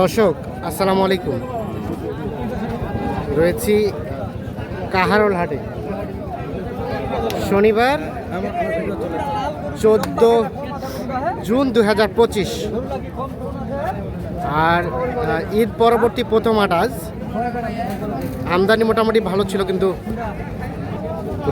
দর্শক, আসসালামু আলাইকুম। রয়েছি কাহারোল হাটে। শনিবার চোদ্দ জুন দু হাজার পঁচিশ। আর ঈদ পরবর্তী প্রথম হাট আজ। আমদানি মোটামুটি ভালো ছিল, কিন্তু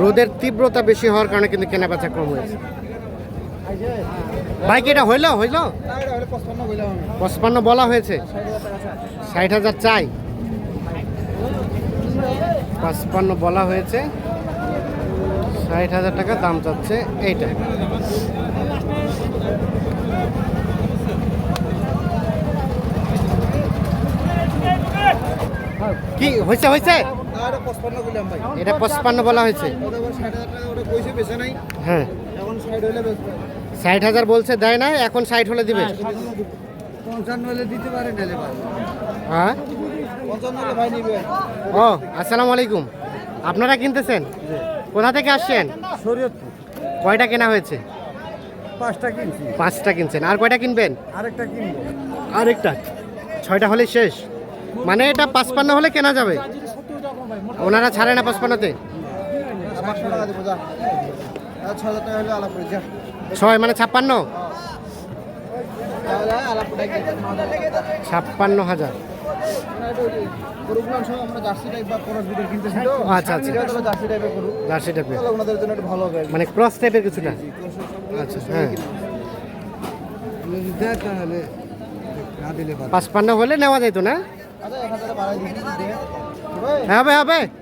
রোদের তীব্রতা বেশি হওয়ার কারণে কিন্তু কেনাবেচা কম হয়েছে। বাইক এটা হইল? হইল? পঁচপান্ন বলা হয়েছে। ষাট হাজার চাই। পঁচপান্ন বলা হয়েছে। ষাট হাজার টাকা দাম চাচ্ছে এইটা। কি হয়েছে হয়েছে এটা পঁচপান্ন বলা হয়েছে। হ্যাঁ। ষাট হাজার বলছে দেয় না এখন ষাট হলে দিবে। হ্যাঁ ও আসসালামু আলাইকুম। আপনারা কিনতেছেন? কোথা থেকে আসছেন? শরীয়তপুর। কয়টা কেনা হয়েছে? পাঁচটা কিনছি। পাঁচটা কিনছেন। আর কয়টা কিনবেন? আরেকটা কিনবো। আরেকটা। ছয়টা হলে শেষ। মানে এটা পাঁচপান্ন হলে কেনা যাবে? ওনারা ছাড়ে না পাঁচপান্নতে? টাকা দেবো যা। ছ হাজার টাকা হলে আলাপ করি যা। ছয় মানে ছাপ্পান্ন? ছাপ্পান্ন হাজার। আচ্ছা, আচ্ছা। জার্সি টাইপের হবে মানে ক্রস টাইপের কিছুটা? আচ্ছা হ্যাঁ। পাঁচপান্ন হলে নেওয়া যেত না? আচ্ছা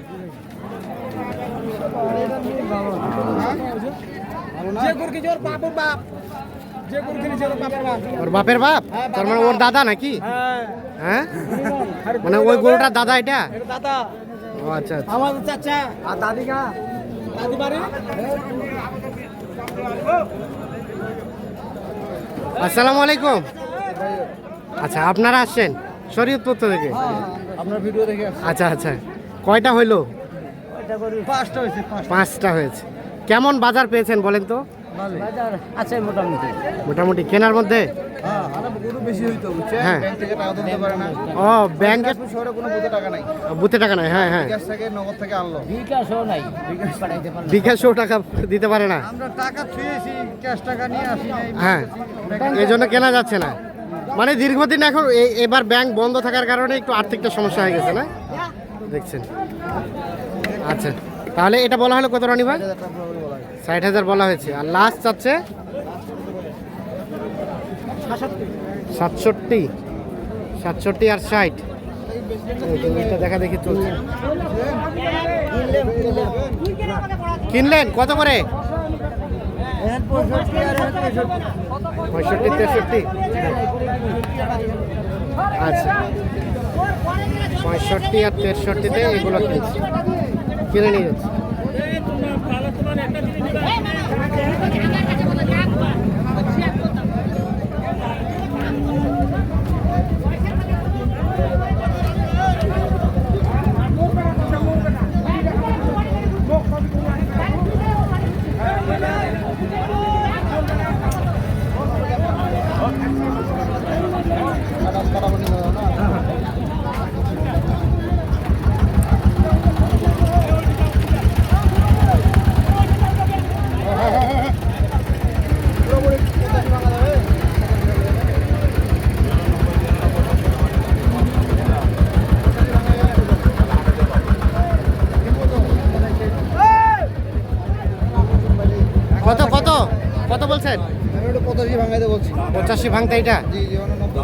ওর বাপের বাপ? তার মানে ওর দাদা নাকি? হ্যাঁ? হ্যাঁ মানে ওই গরুটার দাদা এটা? দাদা ও আচ্ছা আচ্ছা। আমার চাচা আর দাদি কা? দাদি বাড়ি আসসালামু আলাইকুম। আচ্ছা আপনারা আসছেন শরীয়তপুর থেকে? আপনার ভিডিও দেখে আচ্ছা আচ্ছা। কয়টা হইল? পাঁচটা হয়েছে পাঁচটা। পাঁচটা হয়েছে। কেমন বাজার পেয়েছেন বলেন তো? বাজার আছে মোটামুটি। মোটামুটি কেনার মধ্যে? হ্যাঁ আর গরু বেশি হইতো বুঝছে হ্যাঁ। ব্যাংক থেকে টাকা দিতে পারে না। ও ব্যাংকে দিনাজপুর শহরে কোনো বুঝে টাকা নাই। বুথে টাকা নাই হ্যাঁ হ্যাঁ। বিকাশ থেকে নগদ থেকে আনলো। বিকাশও নাই বিকাশ পাঠাইতে পারলাম বিকাশও টাকা দিতে পারে না। টাকা ছুঁয়েছি ক্যাশ টাকা নিয়ে আসি নাই হ্যাঁ। এই জন্য কেনা যাচ্ছে না। মানে দীর্ঘদিন এখন এ- এবার ব্যাংক বন্ধ থাকার কারণে একটু আর্থিকটা সমস্যা হয়ে গেছে না? দেখছেন। আচ্ছা তাহলে এটা বলা হলো কত রানি ভাই? ষাট হাজার বলা হয়েছে। আর লাস্ট চাচ্ছে সাতষট্টি। সাতষট্টি আর ষাট। দেখা দেখি চলছে। কিনলেন? কত করে? পঁয়ষট্টি, তেষট্টি। আচ্ছা। পঁয়ষট্টি আর তেষট্টিতে এগুলো কিনছি। কিনে নিয়ে যাচ্ছি কত কত কত বলছেন আমি ওটা পঁচাশি ভাঙাইতে বলছি। পঁচাশি ভাঙতে এটা?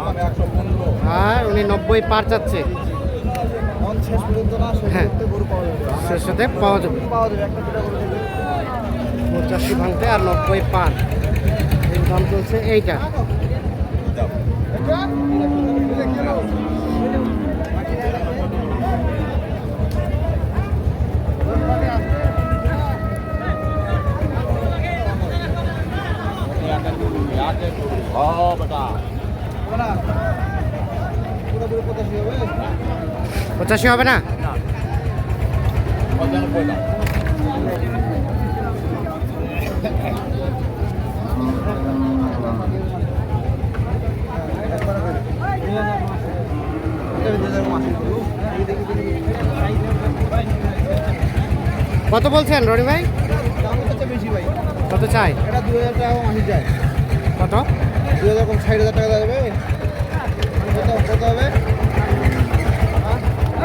মানে আর উনি নব্বই পার চাচ্ছে। হ্যাঁ। পাওয়া যাবে। শেষ হতে পাওয়া যাবে। পঁচাশি ভাঙতে আর নব্বই পার। দাম চলছে এইটা এটা হবে না পুরোপুরি পঁচাশি হবে পঁচাশি হবে না। কত বলছেন রনি ভাই কত চাই এটা দু হাজার টাকা কত দু হাজার টাকা যাবে কত হবে?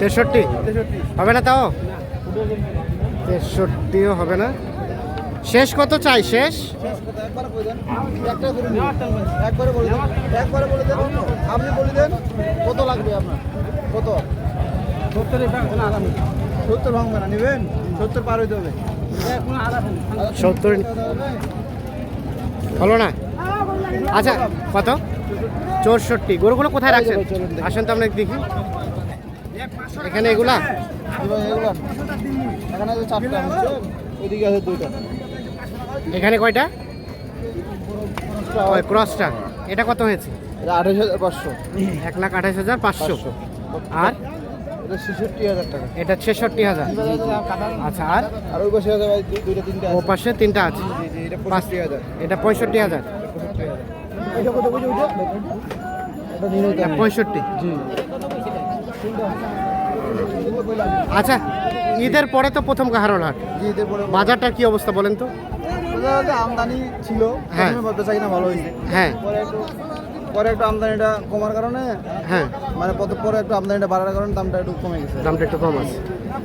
তেষট্টি? হবে না তাও? তেষট্টিও হবে না। শেষ কত চাই? শেষ? আপনি বলে কত লাগবে আপনার সত্তর নেবেন সত্তর পার হলো না? আচ্ছা কত? চৌষট্টি। গরুগুলো কোথায় রাখছেন? আসেন তো আমরা দেখি। এখানে এগুলা? এখানে আছে চারটা হচ্ছে ওইদিকে আছে দুইটা। এখানে কয়টা? ক্রসটা এটা কত হয়েছে? আঠাশ হাজার পাঁচশো। এক লাখ আঠাশ হাজার পাঁচশো। আর? এটা ছেষট্টি হাজার আচ্ছা আর? আর ওই পাশে আছে ভাই দু- দুইটা তিনটা ও পাশে তিনটা আছে। এটা পঁয়ষট্টি হাজার। পঁয়ষট্টি আচ্ছা ঈদের পরে তো প্রথম কাহারোল হাট। জি এদের পরে বাজারটার কি অবস্থা বলেন তো? আমদানি ছিল হ্যাঁ। বেচা কিনা ভালো হয়েছে। হ্যাঁ। পরে একটু পরে একটু আমদানিটা কমার কারণে হ্যাঁ। মানে পরে একটু আমদানিটা বাড়ার কারণে দামটা একটু কমে গেছে। দামটা একটু কম আছে।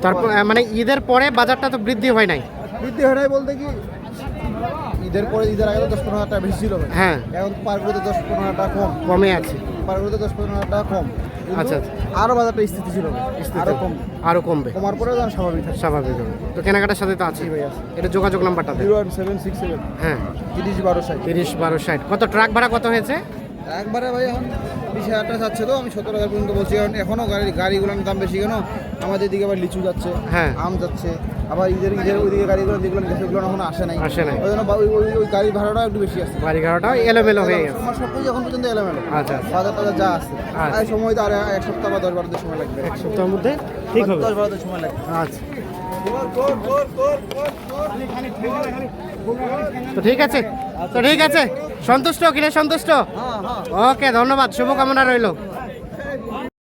তারপর মানে ঈদের পরে বাজারটা তো বৃদ্ধি হয় নাই? বৃদ্ধি হয় নাই বলতে কি ঈদের পরে ঈদের আগে তো দশ পনেরো হাজার টাকা বেশি ছিল। হ্যাঁ। এখন পারগুলোতে দশ পনেরো হাজার টাকা কম। কমে আছে। পারগুলোতে দশ পনেরো হাজার টাকা কম। আচ্ছা, আচ্ছা। আরও বাজারটা স্থিতি ছিল। আরও কম। আরও কমবে। কমার পরে দাম স্বাভাবিক থাকবে স্বাভাবিক হবে। তো কেনাকাটার সাথে তো আছে। ভাই আছে। এটা যোগাযোগ নাম্বারটা zero one seven six seven. হ্যাঁ। তিরিশ বারো ষাট। তিরিশ বারো ষাট। কত ট্রাক ভাড়া কত হয়েছে? একবারে ভাই এখন বিশ হাজার টাকা যাচ্ছে তো। আমি সতেরো হাজার পর্যন্ত বলছি। কারণ এখনও গাড়ি গাড়িগুলোর দাম বেশি কেন? আমাদের দিকে আবার লিচু যাচ্ছে হ্যাঁ। আম যাচ্ছে। আবার ঈদের ঈদের ওইদিকে গাড়িগুলো যেগুলো গেছে ওগুলো এখনও আসে নাই। আসে নাই। ওই জন্য ওই ওই- গাড়ি ভাড়াটা একটু বেশি আছে। বাড়ি ঘরটাও এলোমেলো হয়ে গেছে। আমার সব কিছু এখন পর্যন্ত এলোমেলো। আচ্ছা আচ্ছা। বাজার টাজার যা আছে। আচ্ছা। আর সময় তো আর এক সপ্তাহ বা দশ বারো দিন সময় লাগবে। এক সপ্তাহের মধ্যে ঠিক হবে। দশ বারো দিন সময় লাগবে। আচ্ছা। তো ঠিক আছে। তো ঠিক আছে। সন্তুষ্ট কিনে সন্তুষ্ট। হ্যাঁ হ্যাঁ। ওকে ধন্যবাদ। শুভকামনা রইল।